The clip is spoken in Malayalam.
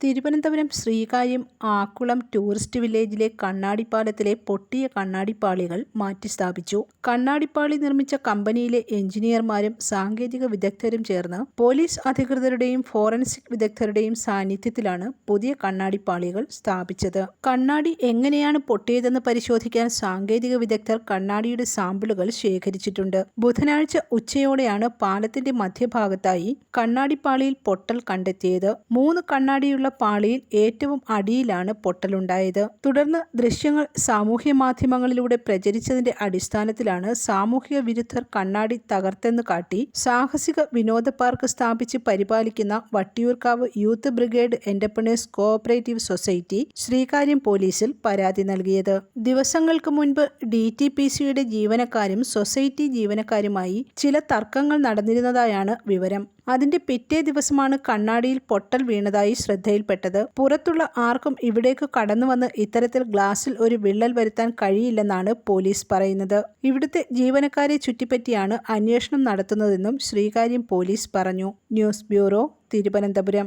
തിരുവനന്തപുരം ശ്രീകാര്യം ആക്കുളം ടൂറിസ്റ്റ് വില്ലേജിലെ കണ്ണാടിപ്പാലത്തിലെ പൊട്ടിയ കണ്ണാടിപ്പാളികൾ മാറ്റിസ്ഥാപിച്ചു കണ്ണാടിപ്പാളി നിർമ്മിച്ച കമ്പനിയിലെ എഞ്ചിനീയർമാരും സാങ്കേതിക വിദഗ്ധരും ചേർന്ന് പോലീസ് അധികൃതരുടെയും ഫോറൻസിക് വിദഗ്ധരുടെയും സാന്നിധ്യത്തിലാണ് പുതിയ കണ്ണാടിപ്പാളികൾ സ്ഥാപിച്ചത്. കണ്ണാടി എങ്ങനെയാണ് പൊട്ടിയതെന്ന് പരിശോധിക്കാൻ സാങ്കേതിക വിദഗ്ധർ കണ്ണാടിയുടെ സാമ്പിളുകൾ ശേഖരിച്ചിട്ടുണ്ട്. ബുധനാഴ്ച ഉച്ചയോടെയാണ് പാലത്തിന്റെ മധ്യഭാഗത്തായി കണ്ണാടിപ്പാളിയിൽ പൊട്ടൽ കണ്ടെത്തിയത്. മൂന്ന് കണ്ണാടിയുള്ള പാളിയിൽ ഏറ്റവും അടിയിലാണ് പൊട്ടലുണ്ടായത്. തുടർന്ന് ദൃശ്യങ്ങൾ സാമൂഹ്യ മാധ്യമങ്ങളിലൂടെ പ്രചരിച്ചതിന്റെ അടിസ്ഥാനത്തിലാണ് സാമൂഹിക വിരുദ്ധർ കണ്ണാടി തകർത്തെന്ന് കാട്ടി സാഹസിക വിനോദ പാർക്ക് സ്ഥാപിച്ച് പരിപാലിക്കുന്ന Vattiyoorkavu youth brigade entrepreneurs cooperative society Sreekaryam പോലീസിൽ പരാതി നൽകിയത്. ദിവസങ്ങൾക്ക് മുൻപ് ഡി ടി പി സിയുടെ ജീവനക്കാരും സൊസൈറ്റി ജീവനക്കാരുമായി ചില തർക്കങ്ങൾ നടന്നിരുന്നതായാണ് വിവരം. അതിന്റെ പിറ്റേ ദിവസമാണ് കണ്ണാടിയിൽ പൊട്ടൽ വീണതായി ശ്രദ്ധയിൽപ്പെട്ടത് പുറത്തുള്ള ആർക്കും ഇവിടേക്ക് കടന്നു വന്ന് ഇത്തരത്തിൽ ഗ്ലാസിൽ ഒരു വിള്ളൽ വരുത്താൻ കഴിയില്ലെന്നാണ് പോലീസ് പറയുന്നത്. ഇവിടുത്തെ ജീവനക്കാരെ ചുറ്റിപ്പറ്റിയാണ് അന്വേഷണം നടത്തുന്നതെന്നും ശ്രീകാര്യം പോലീസ് പറഞ്ഞു. News bureau Thiruvananthapuram.